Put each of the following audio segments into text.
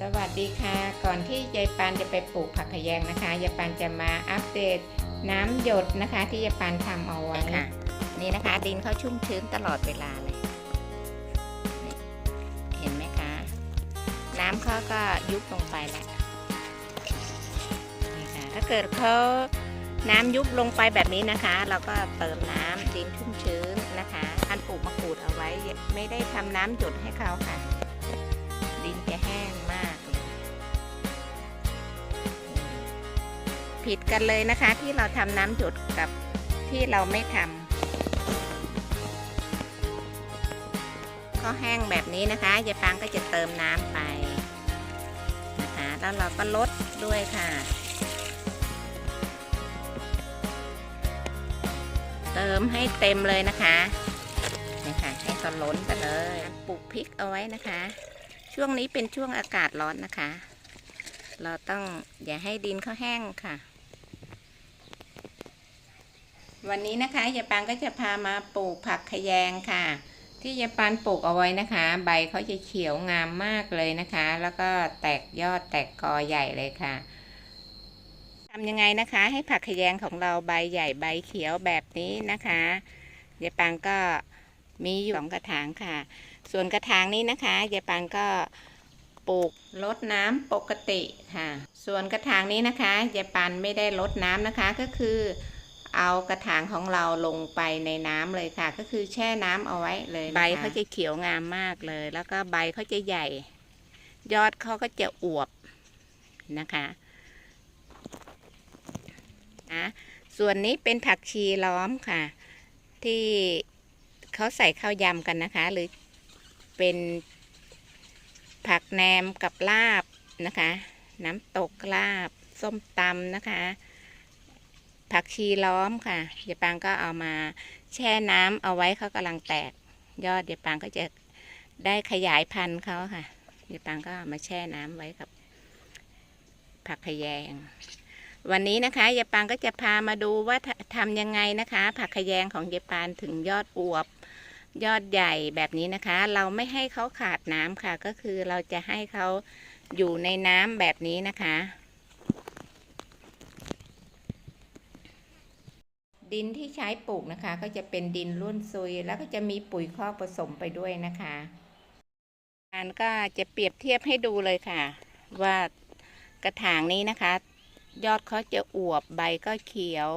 สวัสดีค่ะ ก่อนที่ยายปานจะไปปลูกผักขะแยงนะคะยายปานจะมาอัปเดตน้ำหยดนะคะ ที่ยายปานทำเอาไว้ค่ะ นี่นะคะดินเขาชุ่มชื้นตลอดเวลาเลยนี่เห็นไหมคะ น้ำเขาก็ยุบลงไปแล้วนี่ค่ะถ้าเกิดเขาน้ำยุบลงไปแบบนี้นะคะ เราก็เติมน้ำดินชุ่มชื้นนะคะอันปลูกมะกรูดเอาไว้ไม่ได้ทำน้ำหยดให้เขาค่ะ ผิดกันเลยนะคะ ที่เราทำน้ำหยดกับที่เราไม่ทำเขาแห้งแบบนี้นะคะยายปางก็จะเติมน้ำไปนะคะแล้วเราก็ลดด้วยค่ะ เติมให้เต็มเลยนะคะนี่ค่ะให้เขาล้นไปเลยปลูกพริกเอาไว้นะคะ ช่วงนี้เป็นช่วงอากาศร้อนนะคะ เราต้องอย่าให้ดินเขาแห้งค่ะ วันนี้นะคะยายปานก็จะพามาปลูกผักขยงค่ะ ที่ยายปานปลูกเอาไว้นะคะ ใบเขาจะเขียวงามมากเลยนะคะ แล้วก็แตกยอดแตกกอใหญ่เลยค่ะทำยังไงนะคะ ให้ผักขยงของเราใบใหญ่ใบเขียวแบบนี้นะคะยายปังก็มีอยู่สองกระถางค่ะ ส่วนกระถางนี้นะคะยายปังก็ปลูกลดน้ำปกติค่ะ ส่วนกระถางนี้นะคะยายปันไม่ได้ลดน้ำนะคะก็คือ เอากระถางของเราลงไปในน้ำเลยค่ะ ก็คือแช่น้ำเอาไว้เลยะะใบเขาจะเขียวงามมากเลย แล้วก็ใบเขาจะใหญ่ ยอดเขาก็จะอวบนะคะนะส่วนนี้เป็นผักชีล้อมค่ะ ที่เขาใส่ข้าวยำกันนะคะ หรือเป็นผักแหนมกับลาบนะคะ น้ำตกลาบ ส้มตำนะคะ ผักชีล้อมค่ะยายปางก็เอามาแช่น้ำเอาไว้เขากำลังแตก ยอดยายปางก็จะได้ขยายพันธุ์เขาค่ะยายปางก็เอามาแช่น้ำไว้กับ ผักขยง วันนี้นะคะยายปางก็จะพามาดูว่าททำยังไงนะคะ ผักขยงของยายปานถึงยอดอวบ ยอดใหญ่แบบนี้นะคะ เราไม่ให้เขาขาดน้ำค่ะ ก็คือเราจะให้เขาอยู่ในน้ำแบบนี้นะคะ ดินที่ใช้ปลูกนะคะ ก็จะเป็นดินร่วนซุย แล้วก็จะมีปุ๋ยคอกผสมไปด้วยนะคะอันก็จะเปรียบเทียบให้ดูเลยค่ะ ว่ากระถางนี้นะคะ ยอดเขาจะอวบใบก็เขียว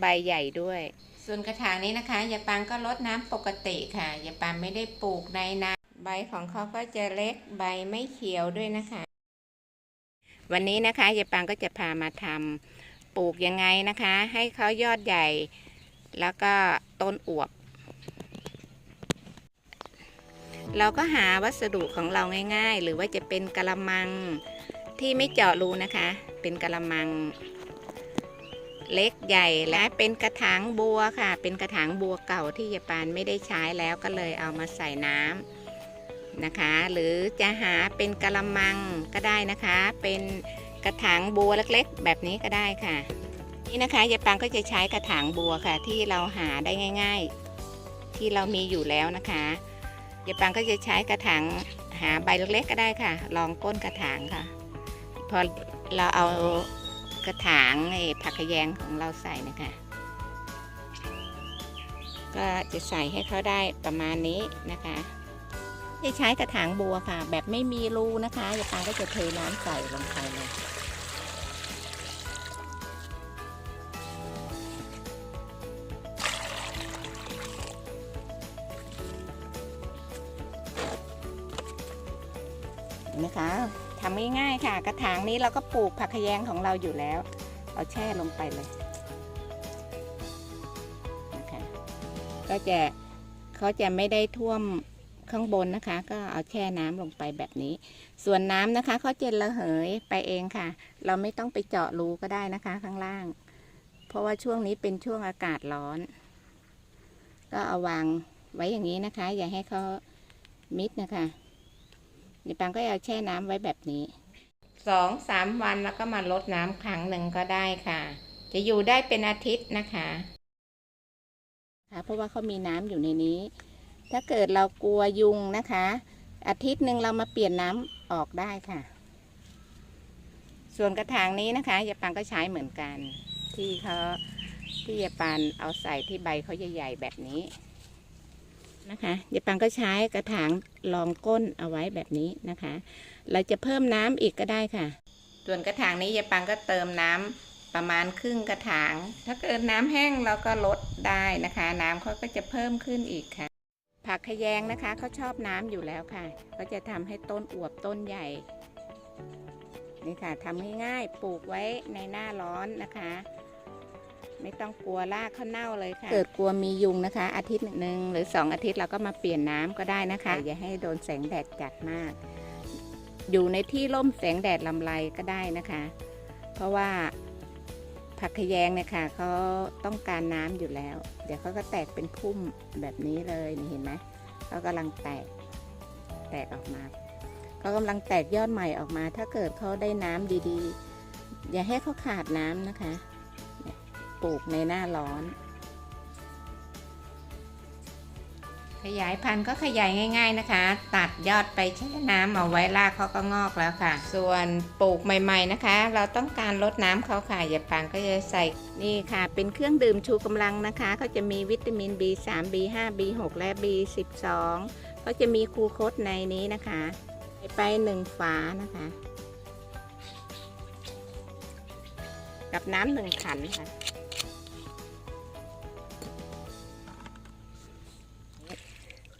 ใบใหญ่ด้วย ส่วนกระถางนี้นะคะยาปางก็ลดน้ำปกติค่ะยาปางไม่ได้ปลูกในน้ำใบของเขาก็จะเล็กใบไม่เขียวด้วยนะคะ วันนี้นะคะยาปางก็จะพามาทำ ปลูกยังไงนะคะ ให้เขายอดใหญ่ แล้วก็ต้นอวบ เราก็หาวัสดุของเราง่าย ๆ หรือว่าจะเป็นกระมังที่ไม่เจาะรูนะคะ เป็นกระมัง เล็กใหญ่และเป็นกระถางบัวค่ะ เป็นกระถางบัวเก่าที่ยายปานไม่ได้ใช้แล้วก็เลยเอามาใส่น้ำนะคะ หรือจะหาเป็นกระมังก็ได้นะคะ เป็น กระถางบัวเล็กๆ แบบนี้ก็ได้ค่ะ นี่นะคะยายปางก็จะใช้กระถางบัวค่ะ ที่เราหาได้ง่าย ๆ ที่เรามีอยู่แล้วนะคะยายปางก็จะใช้กระถางหาใบเล็กๆก็ได้ค่ะ ลองก้นกระถางค่ะ พอเราเอากระถางไอ้ผักขะแยงของเราใส่นะคะ ก็จะใส่ให้เขาได้ประมาณนี้นะคะ จะใช้กระถางบัวค่ะ แบบไม่มีรูนะคะยายปางก็จะเทน้ำใส่ลงไปเลยเห็นไหมคะทำง่ายๆค่ะ กระถางนี้เราก็ปลูกผักขะแยงของเราอยู่แล้ว เอาแช่ลงไปเลยนะคะก็จะเขาจะไม่ได้ท่วม ข้างบนนะคะ ก็เอาแช่น้ำลงไปแบบนี้ ส่วนน้ำนะคะเขาจะระเหยไปเองค่ะ เราไม่ต้องไปเจาะรูก็ได้นะคะข้างล่าง เพราะว่าช่วงนี้เป็นช่วงอากาศร้อน ก็เอาวางไว้อย่างนี้นะคะ อย่าให้เขามิดนะคะเดี๋ยวปังก็เอาแช่น้ำไว้แบบนี้สองสามวันแล้วก็มาลดน้ำครั้งหนึ่งก็ได้ค่ะ จะอยู่ได้เป็นอาทิตย์นะคะค่ะเพราะว่าเขามีน้ำอยู่ในนี้ ถ้าเกิดเรากลัวยุงนะคะ อาทิตย์หนึ่งเรามาเปลี่ยนน้ำออกได้ค่ะ ส่วนกระถางนี้นะคะยายปังก็ใช้เหมือนกัน ที่เขาที่ยายปันเอาใส่ที่ใบเขาใหญ่ๆแบบนี้นะคะยายปังก็ใช้กระถางรองก้นเอาไว้แบบนี้นะคะ เราจะเพิ่มน้ำอีกก็ได้ค่ะ ส่วนกระถางนี้ยายปังก็เติมน้ำประมาณครึ่งกระถาง ถ้าเกิดน้ำแห้งเราก็ลดได้นะคะ น้ำเขาก็จะเพิ่มขึ้นอีกค่ะ ผักขยงนะคะเขาชอบน้ำอยู่แล้วค่ะ ก็จะทำให้ต้นอวบต้นใหญ่ นี่ค่ะทำง่ายๆปลูกไว้ในหน้าร้อนนะคะ ไม่ต้องกลัวรากเขาเน่าเลยค่ะ เกิดกลัวมียุงนะคะ อาทิตย์หนึ่งหรือสองอาทิตย์เราก็มาเปลี่ยนน้ำก็ได้นะคะ อย่าให้โดนแสงแดดจัดมาก อยู่ในที่ร่มแสงแดดลำไรก็ได้นะคะ เพราะว่า ผักขยงเนี่ยค่ะเขาต้องการน้ำอยู่แล้ว เดี๋ยวเขาก็แตกเป็นพุ่มแบบนี้เลยนี่เห็นไหมเขากำลังแตกแตกออกมาเขากำลังแตกยอดใหม่ออกมา ถ้าเกิดเขาได้น้ำดีๆ อย่าให้เขาขาดน้ำนะคะปลูกในหน้าร้อน ยายพันธุ์ก็ขยายง่าย ๆนะคะ ตัดยอดไปแช่น้ำเอาไว้รากเขาก็งอกแล้วค่ะ ส่วนปลูกใหม่ ๆนะคะ เราต้องการลดน้ำเขาค่ะอย่าปังก็จะใส่นี่ค่ะ เป็นเครื่องดื่มชูกำลังนะคะเขาจะมีวิตามิน B3 B5 B6 และ B12 เขาจะมีคูโคตในนี้นะคะ ไปหนึ่งฝานะคะ กับน้ำหนึ่งขันค่ะ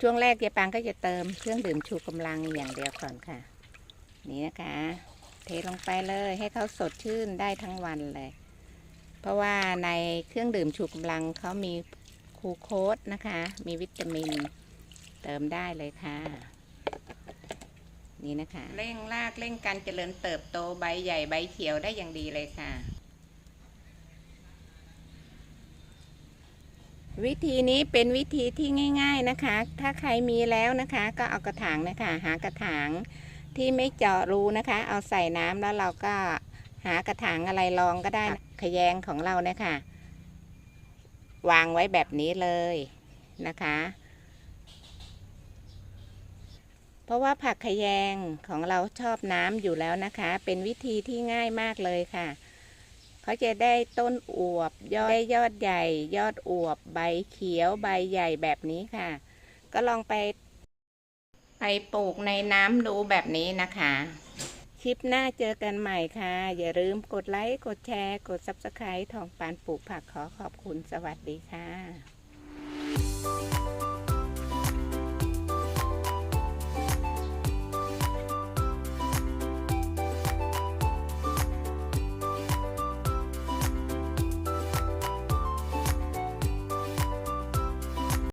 ช่วงแรกยายปางก็จะเติมเครื่องดื่มชูกำลังอย่างเดียวก่อนค่ะ นี่นะคะ เทลงไปเลยให้เขาสดชื่นได้ทั้งวันเลย เพราะว่าในเครื่องดื่มชูกำลังเขามีคูโคสนะคะ มีวิตามิน เติมได้เลยค่ะ นี่นะคะ เร่งรากเร่งการเจริญเติบโตใบใหญ่ใบเขียวได้อย่างดีเลยค่ะ วิธีนี้เป็นวิธีที่ง่าย ๆนะคะ ถ้าใครมีแล้วนะคะ ก็เอากระถางนะคะ หากระถางที่ไม่เจาะรูนะคะ เอาใส่น้ำแล้วเราก็หากระถางอะไรรองก็ได้ขยงของเรานี่ยค่ะวางไว้แบบนี้เลยนะคะ เพราะว่าผักขยงของเราชอบน้ำอยู่แล้วนะคะ เป็นวิธีที่ง่ายมากเลยค่ะ เขาจะได้ต้นอวบ ยอดได้ยอดใหญ่ ยอดอวบ ใบเขียวใบใหญ่แบบนี้ค่ะ ก็ลองไป ไปปลูกในน้ำดูแบบนี้นะคะ คลิปหน้าเจอกันใหม่ค่ะ อย่าลืมกดไลค์ กดแชร์ กด Subscribe ทองปานปลูกผักขอขอบคุณสวัสดีค่ะ